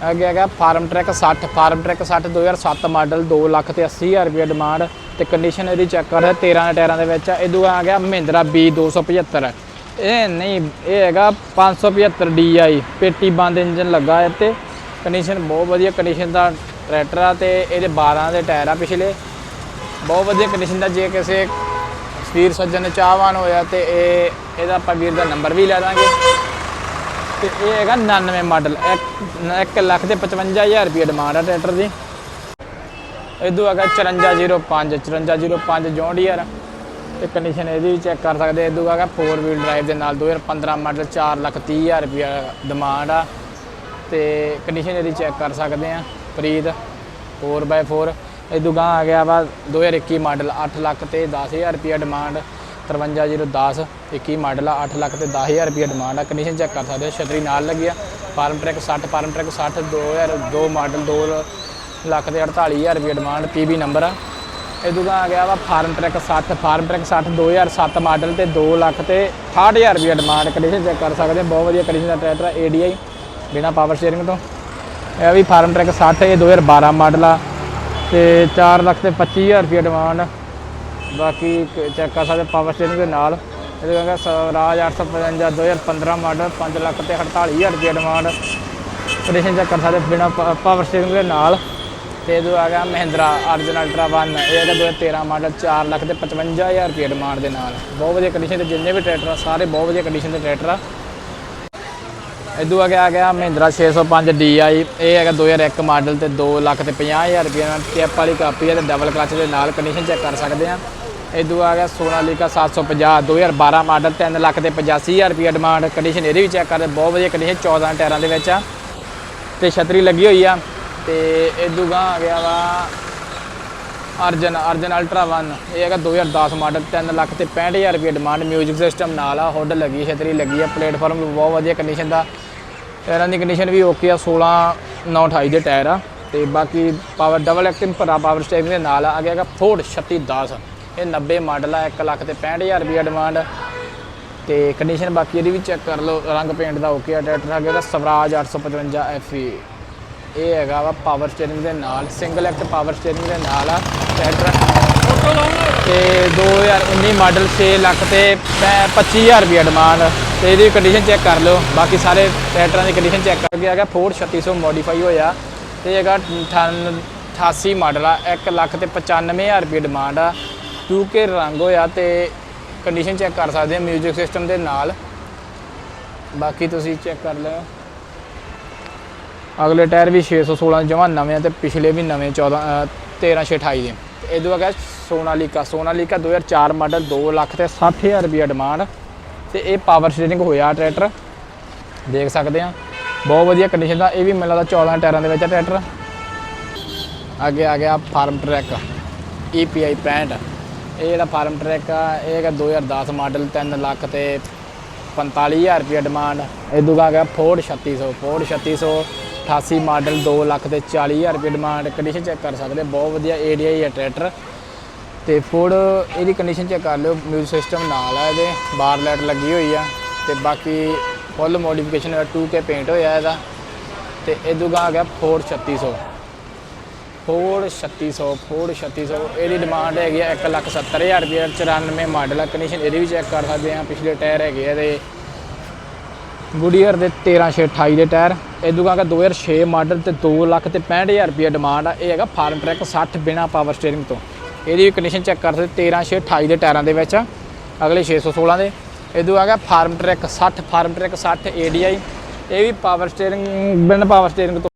ਅੱਗੇ ਹੈਗਾ farm track 60 farm track 60 2007 model 2 lakh ਤੇ 80000 ਰੁਪਏ ਡਿਮਾਂਡ ਤੇ ਕੰਡੀਸ਼ਨ ਇਹਦੀ ਚੈੱਕ ਕਰ 13 ਦੇ ਟਾਇਰਾਂ ਦੇ ਵਿੱਚ ਇਹਦੂ ਆ ਗਿਆ ਮਹਿੰਦਰਾ B275 ਇਹ ਨਹੀਂ, ਇਹ ਹੈਗਾ 575 DI ਪੇਟੀ ਬੰਦ ਇੰਜਨ ਲੱਗਾ ਹੈ ਤੇ ਕੰਡੀਸ਼ਨ ਬਹੁਤ ਵਧੀਆ ਕੰਡੀਸ਼ਨ ਦਾ ਟਰੈਕਟਰ ਆ ਤੇ ਇਹਦੇ 12 ਦੇ ਟਾਇਰ ਆ ਪਿਛਲੇ। ਬਹੁਤ ਵਧੀਆ ਕੰਡੀਸ਼ਨ ਦਾ, ਜੇ ਕਿਸੇ ਵੀਰ ਸੱਜਣ ਚਾਹਵਾਨ ਹੋਇਆ ਤੇ ਇਹ, ਇਹਦਾ ਆਪਾਂ ਵੀਰ ਦਾ ਨੰਬਰ ਵੀ ਲੈ ਦਾਂਗੇ। ਤੇ ਇਹ ਹੈਗਾ 99 ਮਾਡਲ 1 ਲੱਖ ਤੇ 55000 ਰੁਪਏ ਡਿਮਾਂਡ ਆ ਟਰੈਕਟਰ ਦੀ। ਇਦੋਂ ਹੈਗਾ 5405 5405 ਜੌਂਡੀਅਰ ਤੇ ਕੰਡੀਸ਼ਨ ਇਹਦੀ ਵੀ ਚੈੱਕ ਕਰ ਸਕਦੇ ਇਦੋਂ ਹੈਗਾ 4 ਵੀਲ ਡਰਾਈਵ ਦੇ ਨਾਲ 2015 ਮਾਡਲ 4 ਲੱਖ 30000 ਰੁਪਏ ਡਿਮਾਂਡ ਆ। ਤੇ ਕੰਡੀਸ਼ਨ ਇਹਦੀ ਚੈੱਕ ਕਰ ਸਕਦੇ ਆ, ਪ੍ਰੀਤ 4x4 ਇਦੋਂ ਗਾਂ ਆ ਗਿਆ ਵਾ 2021 ਮਾਡਲ 8 ਲੱਖ ਤੇ 10000 ਰੁਪਏ ਡਿਮਾਂਡ 53010 21 ਮਾਡਲ ਆ 8 ਲੱਖ ਤੇ 10000 ਰੁਪਏ ਡਿਮਾਂਡ ਆ। ਕੰਡੀਸ਼ਨ ਚੈੱਕ ਕਰ ਸਕਦੇ ਹੋ, ਛਤਰੀ ਨਾਲ ਲੱਗੀ ਆ। Farm track 60 farm track 60 2002 model 2 lakh ਤੇ 48000 ਰੁਪਏ ਡਿਮਾਂਡ ਪੀਬੀ ਨੰਬਰ ਆ। ਇਦੋਂ ਦਾ ਆ ਗਿਆ ਵਾ farm track 60 farm track 60 2007 model ਤੇ 2 ਲੱਖ ਤੇ 68000 ਰੁਪਏ ਡਿਮਾਂਡ ਕੰਡੀਸ਼ਨ ਚੈੱਕ ਕਰ ਸਕਦੇ ਬਹੁਤ ਵਧੀਆ ਕੰਡੀਸ਼ਨ ਦਾ ਟਰੈਕਟਰ ਆ ADI ਬਿਨਾ ਪਾਵਰ ਸ਼ੇਅਰਿੰਗ ਤੋਂ। ਇਹ ਵੀ ਫਾਰਮ ਟਰੈਕ 60 ਇਹ 2012 ਮਾਡਲ ਆ ਤੇ 4 ਲੱਖ ਤੇ 25000 ਰੁਪਏ ਡਿਮਾਂਡ ਬਾਕੀ ਚੈੱਕ ਕਰ ਸਕਦੇ ਪਾਵਰ ਸਟੀਅਰਿੰਗ ਦੇ ਨਾਲ। ਇਹਦੇ ਕਹਿੰਦਾ ਸਵਰਾਜ 855 2015 ਮਾਡਲ 5 ਲੱਖ ਤੇ 48000 ਰੁਪਏ ਡਿਮਾਂਡ ਕੰਡੀਸ਼ਨ ਚੈੱਕ ਕਰ ਸਕਦੇ ਬਿਨਾ ਪਾਵਰ ਸਟੀਅਰਿੰਗ ਦੇ ਨਾਲ। ਤੇ ਇਹਦੋਂ ਆ ਗਿਆ ਮਹਿੰਦਰਾ ਅਰਜਨ ਅਲਟਰਾ 1 ਇਹ ਹੈਗਾ 2013 ਮਾਡਲ 4 ਲੱਖ ਤੇ 55000 ਰੁਪਏ ਡਿਮਾਂਡ ਦੇ ਨਾਲ। ਬਹੁਤ ਵਧੀਆ ਕੰਡੀਸ਼ਨ ਦੇ ਜਿੰਨੇ ਵੀ ਟਰੈਕਟਰ ਆ, ਸਾਰੇ ਬਹੁਤ ਵਧੀਆ ਕੰਡੀਸ਼ਨ ਦੇ ਟਰੈਕਟਰ ਆ। ਇਦੋਂ ਅੱਗੇ ਆ ਗਿਆ ਮਹਿੰਦਰਾ 605 DI ਇਹ ਹੈਗਾ 2001 ਮਾਡਲ ਤੇ 2 ਲੱਖ ਤੇ 50000 ਰੁਪਏ ਨਾਲ। ਟੈਪ ਵਾਲੀ ਕਾਪੀ ਹੈ ਤੇ ਡਬਲ ਕਲਚ ਦੇ ਨਾਲ। ਕੰਡੀਸ਼ਨ ਚੈੱਕ ਕਰ ਸਕਦੇ ਆ। ਇਦੋਂ ਆ ਗਿਆ ਸੋਨਾਲੀਕਾ 750 2012 ਮਾਡਲ 3 ਲੱਖ ਤੇ 85000 ਰੁਪਏ ਡਿਮਾਂਡ ਕੰਡੀਸ਼ਨ ਇਹਦੀ ਵੀ ਚੈੱਕ ਕਰਦੇ ਬਹੁਤ ਵਧੀਆ ਕੰਡੀਸ਼ਨ 14 ਟਾਇਰਾਂ ਦੇ ਵਿੱਚ ਆ। ਤੇ ਛਤਰੀ ਲੱਗੀ ਹੋਈ ਆ, ਤੇ ਇਦੋਂ ਗਾਂ ਆ ਗਿਆ ਵਾ ਅਰਜਨ ਅਰਜਨ ਅਲਟਰਾ 1 ਇਹ ਹੈਗਾ 2010 ਮਾਡਲ 3 ਲੱਖ ਤੇ 65000 ਰੁਪਏ ਡਿਮਾਂਡ 뮤직 ਸਿਸਟਮ ਨਾਲ ਆ ਹੁੱਡ ਲੱਗੀ, ਛਤਰੀ ਲੱਗੀ ਆ ਪਲੇਟਫਾਰਮ ਬਹੁਤ ਵਧੀਆ ਕੰਡੀਸ਼ਨ ਦਾ। ਟਾਇਰਾਂ ਦੀ ਕੰਡੀਸ਼ਨ ਵੀ ਓਕੇ ਆ 16 928 ਦੇ ਟਾਇਰ ਆ। ਤੇ ਬਾਕੀ ਪਾਵਰ ਡਬਲ ਐਕਟਿੰਗ ਭਰਾ ਪਾਵਰ ਸਟੀਅਰਿੰਗ ਦੇ ਨਾਲ ਆ ਗਿਆ ਹੈਗਾ ਫੋਰਡ 3610 ਇਹ 90 ਮਾਡਲ ਆ 1 ਲੱਖ ਤੇ 65000 ਰੁਪਏ ਡਿਮਾਂਡ ਤੇ ਕੰਡੀਸ਼ਨ ਬਾਕੀ ਇਹਦੀ ਵੀ ਚੈੱਕ ਕਰ ਲਓ, ਰੰਗ ਪੇਂਟ ਦਾ ਓਕੇ ਆ, ਟਰੈਕਟਰ ਹੈਗਾ ਇਹਦਾ ਸਵਰਾਜ 855 FE ਇਹ ਹੈਗਾ ਵਾ ਪਾਵਰ ਸਟੀਅਰਿੰਗ ਦੇ ਨਾਲ ਸਿੰਗਲ ਐਕਟ ਪਾਵਰ ਸਟੀਅਰਿੰਗ ਦੇ ਨਾਲ ਆ, ਟਰੈਕਟਰ ਤੇ 2019 ਮਾਡਲ 6 ਲੱਖ ਤੇ 25000 ਰੁਪਏ ਡਿਮਾਂਡ ਤੇ ਇਹਦੀ ਕੰਡੀਸ਼ਨ ਚੈੱਕ ਕਰ ਲਓ, ਬਾਕੀ ਸਾਰੇ ਟਰੈਕਟਰਾਂ ਦੀ ਕੰਡੀਸ਼ਨ ਚੈੱਕ ਕਰਕੇ ਹੈਗਾ ਫੋਰਡ 3600 ਮੋਡੀਫਾਈ ਹੋਇਆ। ਤੇ ਹੈਗਾ 88 ਮਾਡਲ ਆ 1 ਲੱਖ ਤੇ 95000 ਰੁਪਏ ਡਿਮਾਂਡ ਆ। 2K ਰੰਗ ਹੋਇਆ ਤੇ ਕੰਡੀਸ਼ਨ ਚੈੱਕ ਕਰ ਸਕਦੇ ਆ 뮤직 ਸਿਸਟਮ ਦੇ ਨਾਲ। ਬਾਕੀ ਤੁਸੀਂ ਚੈੱਕ ਕਰ ਲਿਓ। ਅਗਲੇ ਟਾਇਰ ਵੀ 616 ਜਮਾ ਨਵੇਂ ਆ ਤੇ ਪਿਛਲੇ ਵੀ ਨਵੇਂ 14 13628 ਦੇ। ਤੇ ਇਹਦੋਂ ਹੈਗਾ ਸੋਨਾਲੀਕਾ ਸੋਨਾਲੀਕਾ 2004 ਮਾਡਲ 2 ਲੱਖ ਤੇ 60000 ਰੁਪਏ ਡਿਮਾਂਡ ਤੇ ਇਹ ਪਾਵਰ ਸਟੀਅਰਿੰਗ ਹੋਇਆ ਟਰੈਕਟਰ ਦੇਖ ਸਕਦੇ ਆ। ਬਹੁਤ ਵਧੀਆ ਕੰਡੀਸ਼ਨ ਦਾ, ਇਹ ਵੀ ਮੈਨੂੰ ਲੱਗਦਾ 14 ਟਾਇਰਾਂ ਦੇ ਵਿੱਚ ਆ ਟਰੈਕਟਰ ਅੱਗੇ ਆ ਗਿਆ ਫਾਰਮ ਟਰੈਕ EPI 65 ਇਹ ਜਿਹੜਾ ਫਾਰਮ ਟਰੈਕ ਆ, ਇਹ ਹੈਗਾ 2010 ਮਾਡਲ 3 ਲੱਖ ਤੇ 45000 ਰੁਪਏ ਡਿਮਾਂਡ ਇਦੋਂ ਆ ਗਿਆ ਫੋਰਡ 3600 ਫੋਰਡ 3600 88 ਮਾਡਲ 2 ਲੱਖ ਤੇ 40000 ਰੁਪਏ ਡਿਮਾਂਡ ਕੰਡੀਸ਼ਨ ਚੈੱਕ ਕਰ ਸਕਦੇ, ਬਹੁਤ ਵਧੀਆ ADI ਹੈ ਟਰੈਕਟਰ। ਤੇ ਫੋਰਡ ਇਹਦੀ ਕੰਡੀਸ਼ਨ ਚੈੱਕ ਕਰ ਲਿਓ ਮਿਊਜ਼ਿਕ ਸਿਸਟਮ ਨਾਲ ਆ ਇਹਦੇ ਬਾਰ ਲਾਈਟ ਲੱਗੀ ਹੋਈ ਆ। ਤੇ ਬਾਕੀ ਫੁੱਲ ਮੋਡੀਫਿਕੇਸ਼ਨ 2K ਪੇਂਟ ਹੋਇਆ ਇਹਦਾ। ਤੇ ਇਦੋਂ ਆ ਗਿਆ ਫੋਰਡ 3600 ਫੋਰਡ 3600 ਫੋਰਡ 3600 ਇਹਦੀ ਡਿਮਾਂਡ ਹੈਗੀ ਆ 170000 ਰੁਪਏ 94 ਮਾਡਲ ਆ। ਕੰਡੀਸ਼ਨ ਇਹਦੀ ਵੀ ਚੈੱਕ ਕਰ ਸਕਦੇ ਆ। ਪਿਛਲੇ ਟਾਇਰ ਹੈਗੇ ਆ ਇਹਦੇ। ਗੁਡੀਅਰ ਦੇ 13628 ਦੇ ਟਾਇਰ ਇਦੋਂ ਕਹਾਂਗਾ 2006 ਮਾਡਲ ਤੇ 2 ਲੱਖ ਤੇ 65000 ਰੁਪਏ ਡਿਮਾਂਡ ਆ। ਇਹ ਹੈਗਾ ਫਾਰਮ ਟਰੈਕ 60 ਬਿਨਾ ਪਾਵਰ ਸਟੀਅਰਿੰਗ ਤੋਂ। ਇਹਦੀ ਵੀ ਕੰਡੀਸ਼ਨ ਚੈੱਕ ਕਰ ਸਕਦੇ 13628 ਦੇ ਟਾਇਰਾਂ ਦੇ ਵਿੱਚ ਆ। ਅਗਲੇ 616 ਦੇ। ਇਦੋਂ ਆ ਗਿਆ farm track 60 farm track 60 ADI ਇਹ ਵੀ ਪਾਵਰ ਸਟੀਅਰਿੰਗ ਬਿਨ ਪਾਵਰ ਸਟੀਅਰਿੰਗ ਤੋਂ